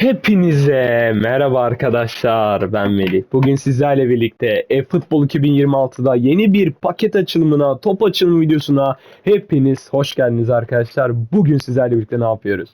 Hepinize merhaba arkadaşlar ben Melih. Bugün sizlerle birlikte eFootball 2026'da yeni bir paket açılımına, top açılımı videosuna hepiniz hoş geldiniz arkadaşlar. Bugün sizlerle birlikte ne yapıyoruz?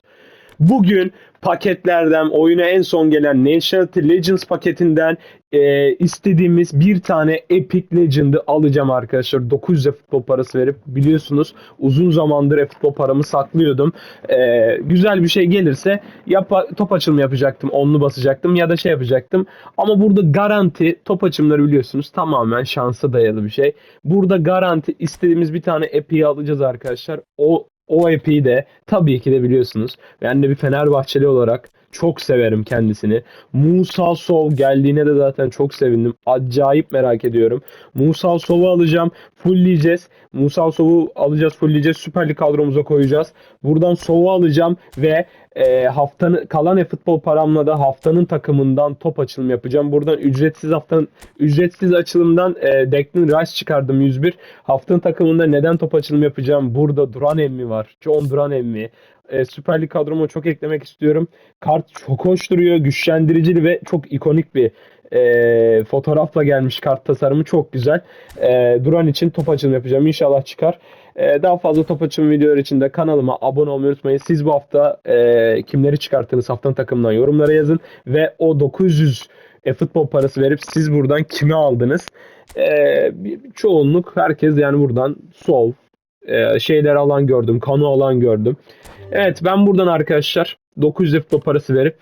Bugün paketlerden oyuna en son gelen Nationality Legends paketinden e, istediğimiz bir tane Epic Legend'ı alacağım arkadaşlar. 900 futbol parası verip biliyorsunuz uzun zamandır futbol paramı saklıyordum. E, güzel bir şey gelirse yapa, top açılımı yapacaktım. Onlu basacaktım ya da şey yapacaktım. Ama burada garanti top açımları biliyorsunuz tamamen şansa dayalı bir şey. Burada garanti istediğimiz bir tane Epic'i alacağız arkadaşlar. O o epey de tabii ki de biliyorsunuz. Ben de bir Fenerbahçeli olarak çok severim kendisini. Musa Sov geldiğine de zaten çok sevindim. Acayip merak ediyorum. Musa Sov'u alacağım. Fullleyeceğiz. Musa Sov'u alacağız, fullleyeceğiz. Süper Lig kadromuza koyacağız. Buradan Sov'u alacağım ve e, haftanın kalan e-futbol paramla da haftanın takımından top açılımı yapacağım. Buradan ücretsiz haftanın ücretsiz açılımdan e, Declan Rice çıkardım 101. Haftanın takımında neden top açılımı yapacağım? Burada Duran Emmi var. John Duran Emmi. E, Süper Lig kadroma çok eklemek istiyorum. Kart çok hoş duruyor. Güçlendiricili ve çok ikonik bir e, fotoğrafla gelmiş kart tasarımı çok güzel. E, Duran için top açılımı yapacağım. İnşallah çıkar. E, daha fazla top açılımı videoları için de kanalıma abone olmayı unutmayın. Siz bu hafta e, kimleri çıkarttınız haftanın takımından yorumlara yazın. Ve o 900 e, futbol parası verip siz buradan kimi aldınız? E, çoğunluk herkes yani buradan sol e, şeyler alan gördüm. Kanu alan gördüm. Evet ben buradan arkadaşlar 900 futbol parası verip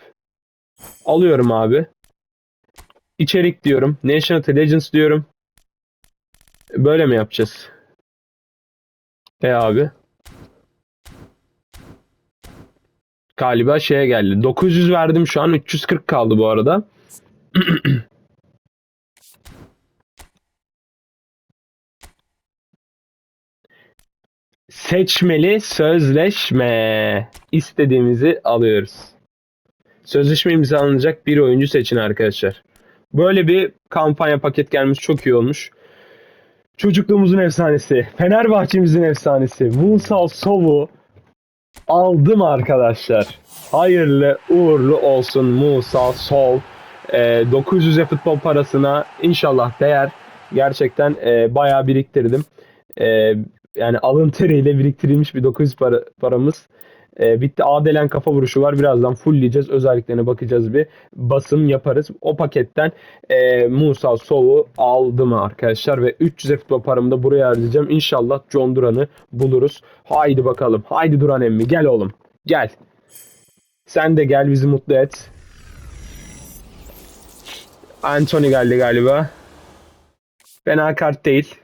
alıyorum abi. İçerik diyorum. National Legends diyorum. Böyle mi yapacağız? E abi. Galiba şeye geldi. 900 verdim şu an 340 kaldı bu arada. Seçmeli sözleşme. İstediğimizi alıyoruz. Sözleşme imzalanacak bir oyuncu seçin arkadaşlar. Böyle bir kampanya paket gelmiş çok iyi olmuş. Çocukluğumuzun efsanesi, Fenerbahçe'mizin efsanesi Musa Sov'u aldım arkadaşlar. Hayırlı uğurlu olsun Musa Sov. Ee, 900 futbol parasına inşallah değer. Gerçekten e, bayağı biriktirdim. E, yani alın teriyle biriktirilmiş bir 900 para, paramız. E, bitti. Adelen kafa vuruşu var. Birazdan fullleyeceğiz. Özelliklerine bakacağız bir. Basım yaparız. O paketten e, Musa Sov'u aldım arkadaşlar. Ve 300 futbol paramı da buraya harcayacağım. İnşallah John Duran'ı buluruz. Haydi bakalım. Haydi Duran emmi. Gel oğlum. Gel. Sen de gel bizi mutlu et. Anthony geldi galiba. Fena kart değil.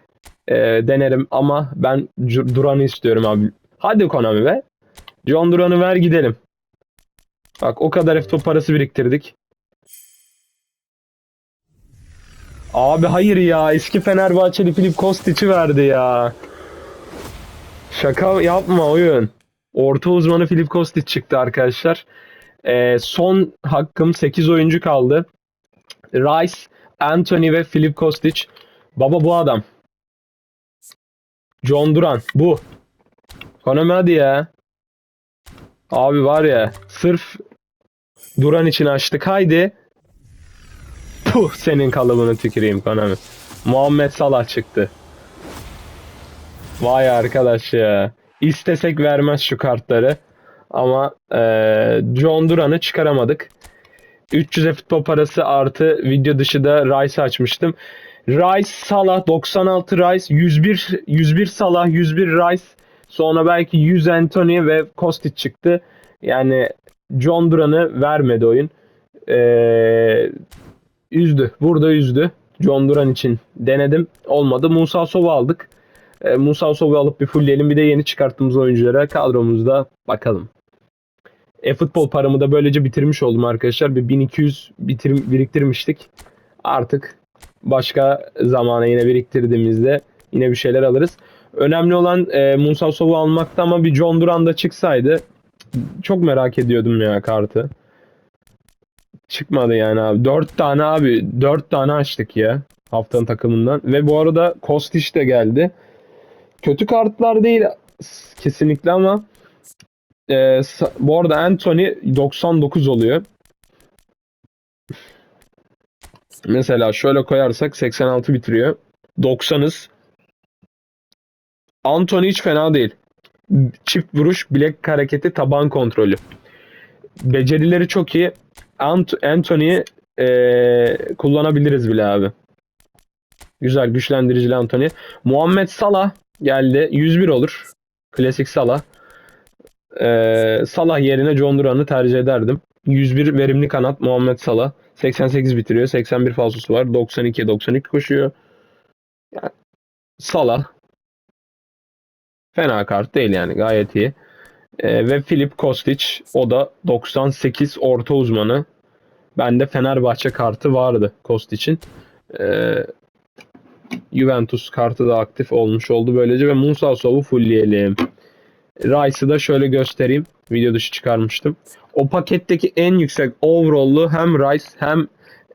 E, denerim ama ben Duran'ı istiyorum abi. Hadi Konami be. John Duran'ı ver gidelim. Bak o kadar f parası biriktirdik. Abi hayır ya. Eski Fenerbahçeli Filip Kostic'i verdi ya. Şaka yapma oyun. Orta uzmanı Filip Kostic çıktı arkadaşlar. Ee, son hakkım 8 oyuncu kaldı. Rice, Anthony ve Filip Kostic. Baba bu adam. John Duran. Bu. Konami hadi ya. Abi var ya sırf Duran için açtık haydi. Puh senin kalıbını tüküreyim Konami. Muhammed Salah çıktı. Vay arkadaş ya. İstesek vermez şu kartları. Ama eee John Duran'ı çıkaramadık. 300'e futbol parası artı video dışı da Rice açmıştım. Rice, Salah, 96 Rice, 101 101 Salah, 101 Rice. Sonra belki 100 Anthony ve Kostic çıktı. Yani John Duran'ı vermedi oyun. Ee, üzdü. Burada üzdü. John Duran için denedim. Olmadı. Musa Sov'u aldık. Ee, Musa Sov'u alıp bir fullleyelim. Bir de yeni çıkarttığımız oyunculara kadromuzda bakalım. E futbol paramı da böylece bitirmiş oldum arkadaşlar. Bir 1200 bitirim, biriktirmiştik. Artık başka zamana yine biriktirdiğimizde yine bir şeyler alırız. Önemli olan e, Musa Sov'u almakta ama bir John Duran da çıksaydı çok merak ediyordum ya kartı. Çıkmadı yani abi. 4 tane abi. 4 tane açtık ya haftanın takımından. Ve bu arada Kostić de geldi. Kötü kartlar değil kesinlikle ama e, bu arada Anthony 99 oluyor. Mesela şöyle koyarsak 86 bitiriyor. 90'ız. Anthony hiç fena değil. Çift vuruş, bilek hareketi, taban kontrolü. Becerileri çok iyi. Ant Anthony'yi eee, kullanabiliriz bile abi. Güzel güçlendiricili Anthony. Muhammed Salah geldi. 101 olur. Klasik Salah. Eee, Salah yerine John Duran'ı tercih ederdim. 101 verimli kanat Muhammed Salah. 88 bitiriyor. 81 falsosu var. 92 92 koşuyor. Yani Salah fena kart değil yani gayet iyi. Ee, ve Filip Kostic o da 98 orta uzmanı. Bende Fenerbahçe kartı vardı Kostic'in. Ee, Juventus kartı da aktif olmuş oldu böylece ve Musa Sov'u fullleyelim. Rice'ı da şöyle göstereyim. Video dışı çıkarmıştım. O paketteki en yüksek overall'lu hem Rice hem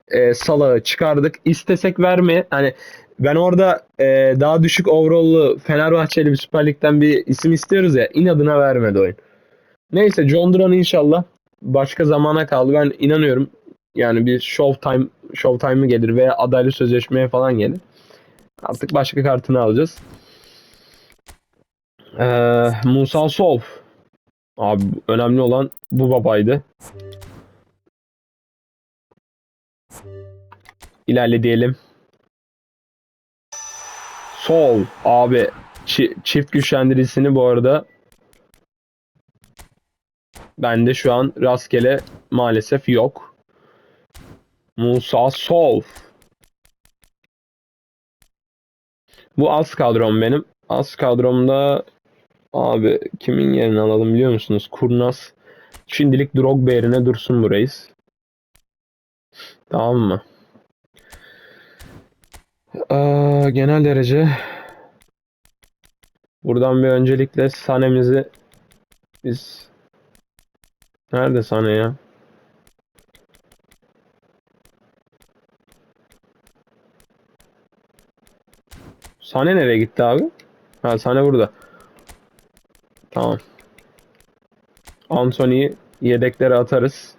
e, Salah'ı çıkardık. İstesek verme. Hani ben orada e, daha düşük overall'lu Fenerbahçeli bir Süper Lig'den bir isim istiyoruz ya. inadına vermedi oyun. Neyse John Duran inşallah başka zamana kaldı. Ben inanıyorum yani bir Showtime Showtime'ı gelir veya adaylı sözleşmeye falan gelir. Artık başka kartını alacağız. Ee, Musa Sov. Abi önemli olan bu babaydı. İlerle diyelim. Sol abi çi- çift güçlendiricisini bu arada bende şu an rastgele maalesef yok. Musa Sol. Bu az kadrom benim. Az kadromda abi kimin yerini alalım biliyor musunuz? Kurnaz. Şimdilik Drogba yerine dursun bu reis. Tamam mı? Aa, genel derece buradan bir öncelikle Sane'mizi biz nerede Sane ya? Sane nereye gitti abi? Ha Sane burada. Tamam. Anthony'yi yedeklere atarız.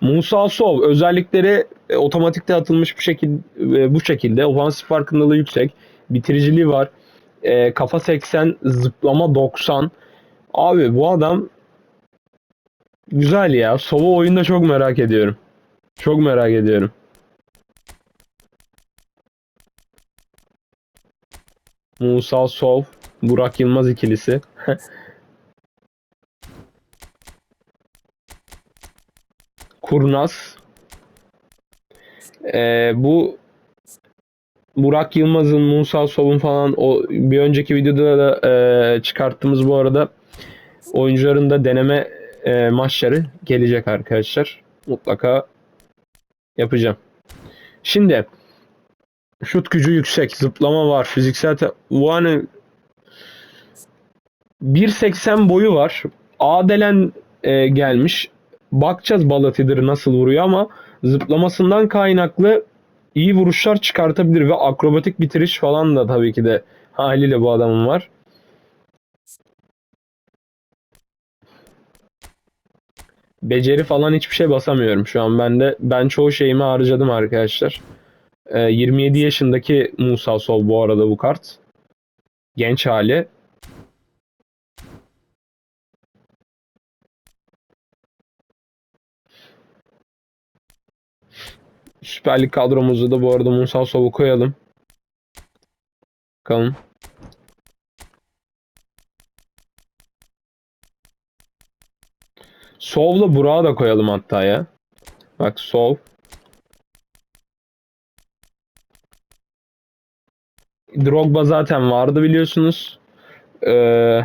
Musa Sov özellikleri e, otomatikte atılmış bu şekilde bu şekilde ofansif farkındalığı yüksek, bitiriciliği var. E, kafa 80, zıplama 90. Abi bu adam güzel ya. Sov'u oyunda çok merak ediyorum. Çok merak ediyorum. Musa Sov, Burak Yılmaz ikilisi. Kurnaz. Ee, bu Burak Yılmaz'ın, Musa Sov'un falan o bir önceki videoda da e, çıkarttığımız bu arada oyuncuların da deneme e, maçları gelecek arkadaşlar. Mutlaka yapacağım. Şimdi şut gücü yüksek, zıplama var, fiziksel hani 1.80 boyu var. Adelen e, gelmiş. Bakacağız Balatidir nasıl vuruyor ama zıplamasından kaynaklı iyi vuruşlar çıkartabilir ve akrobatik bitiriş falan da tabii ki de haliyle bu adamın var. Beceri falan hiçbir şey basamıyorum şu an ben de. Ben çoğu şeyimi harcadım arkadaşlar. Ee, 27 yaşındaki Musa Sol bu arada bu kart. Genç hali. Süper Lig kadromuzu da bu arada Musa Sov'u koyalım. Bakalım. Sov'la Burak'ı da koyalım hatta ya. Bak Sov. Drogba zaten vardı biliyorsunuz. Ee,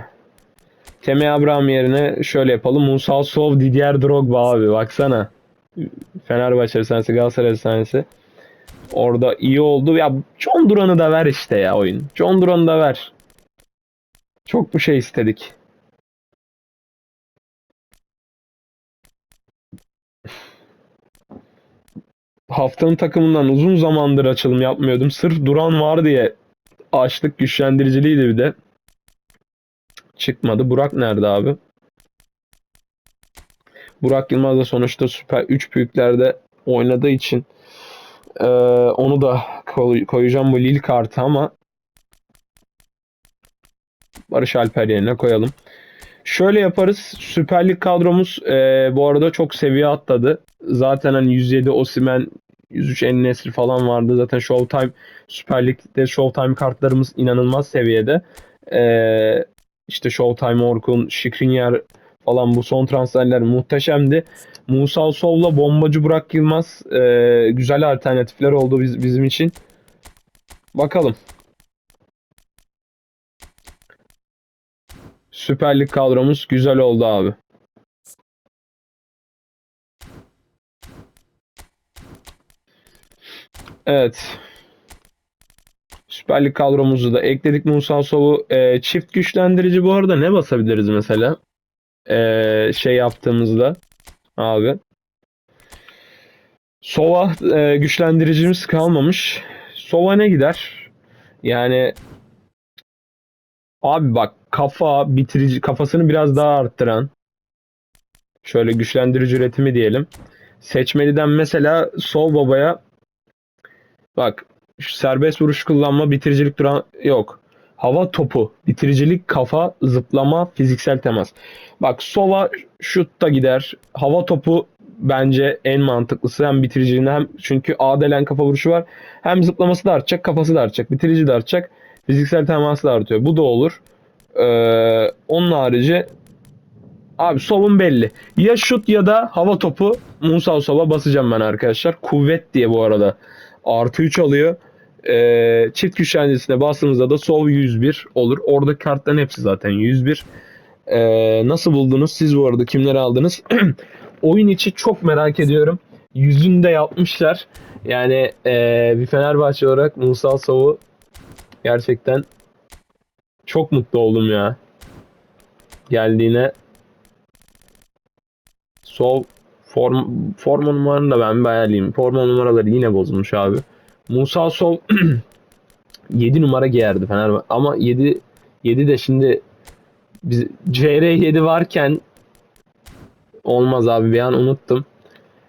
Temi Abraham yerine şöyle yapalım. Musa Sov, Didier Drogba abi baksana. Fenerbahçe efsanesi, Galatasaray efsanesi. Orada iyi oldu. Ya John Duran'ı da ver işte ya oyun. John Duran'ı da ver. Çok bu şey istedik. Haftanın takımından uzun zamandır açılım yapmıyordum. Sırf Duran var diye açlık güçlendiriciliydi bir de. Çıkmadı. Burak nerede abi? Burak Yılmaz da sonuçta süper 3 büyüklerde oynadığı için Ee, onu da koy- koyacağım bu Lille kartı ama Barış Alper yerine koyalım. Şöyle yaparız. Süper Lig kadromuz e, bu arada çok seviye atladı. Zaten hani 107 Osimhen, 103 En-Nesyri falan vardı. Zaten Showtime Süper Lig'de Showtime kartlarımız inanılmaz seviyede. E, işte Showtime Orkun, Skriniar falan bu son transferler muhteşemdi. Musa Sov'la bombacı Burak Yılmaz e, güzel alternatifler oldu biz, bizim için. Bakalım. Süper Lig kadromuz güzel oldu abi. Evet. Süper Lig kadromuzu da ekledik Musa Sov'u. E, çift güçlendirici bu arada ne basabiliriz mesela? E, şey yaptığımızda abi. Sova e, güçlendiricimiz kalmamış. Sova ne gider? Yani abi bak kafa bitirici kafasını biraz daha arttıran şöyle güçlendirici üretimi diyelim. Seçmeliden mesela Sol Baba'ya bak serbest vuruş kullanma bitiricilik duran yok. Hava topu, bitiricilik, kafa, zıplama, fiziksel temas. Bak Sova şutta gider. Hava topu bence en mantıklısı. Hem bitiriciliğinde hem çünkü adelen kafa vuruşu var. Hem zıplaması da artacak, kafası da artacak, bitirici de artacak. Fiziksel teması da artıyor. Bu da olur. Ee, onun harici abi Sov'un belli. Ya şut ya da hava topu Musa Sov'a basacağım ben arkadaşlar. Kuvvet diye bu arada. Artı 3 alıyor. Ee, çift güçlendircisine bastığımızda da Sov 101 olur. Oradaki kartların hepsi zaten 101. Ee, nasıl buldunuz? Siz bu arada kimleri aldınız? Oyun içi çok merak ediyorum. Yüzünde yapmışlar. Yani ee, bir Fenerbahçe olarak Musa Sov'u gerçekten çok mutlu oldum ya. Geldiğine Sov form, forma numaranı da ben beğenliyim. Forma numaraları yine bozulmuş abi. Musa Sov 7 numara giyerdi Fenerbahçe. Ama 7 7 de şimdi biz CR7 varken olmaz abi bir an unuttum.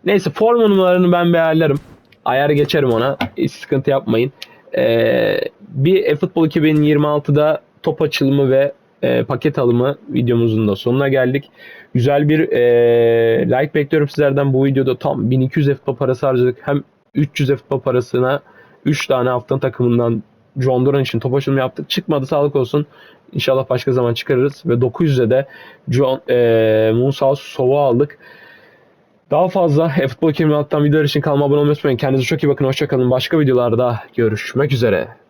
Neyse forma numaralarını ben beğenlerim. Ayar geçerim ona. Hiç sıkıntı yapmayın. Ee, bir eFootball 2026'da top açılımı ve e, paket alımı videomuzun da sonuna geldik. Güzel bir e, like bekliyorum sizlerden. Bu videoda tam 1200 eFootball parası harcadık. Hem 300 eFootball parasına 3 tane haftanın takımından John Duran için top açılımı yaptık. Çıkmadı sağlık olsun. İnşallah başka zaman çıkarırız. Ve 900'e de John, e, Musa Sova aldık. Daha fazla eFootball 2026'dan videolar için kanalıma abone olmayı unutmayın. Kendinize çok iyi bakın. Hoşçakalın. Başka videolarda görüşmek üzere.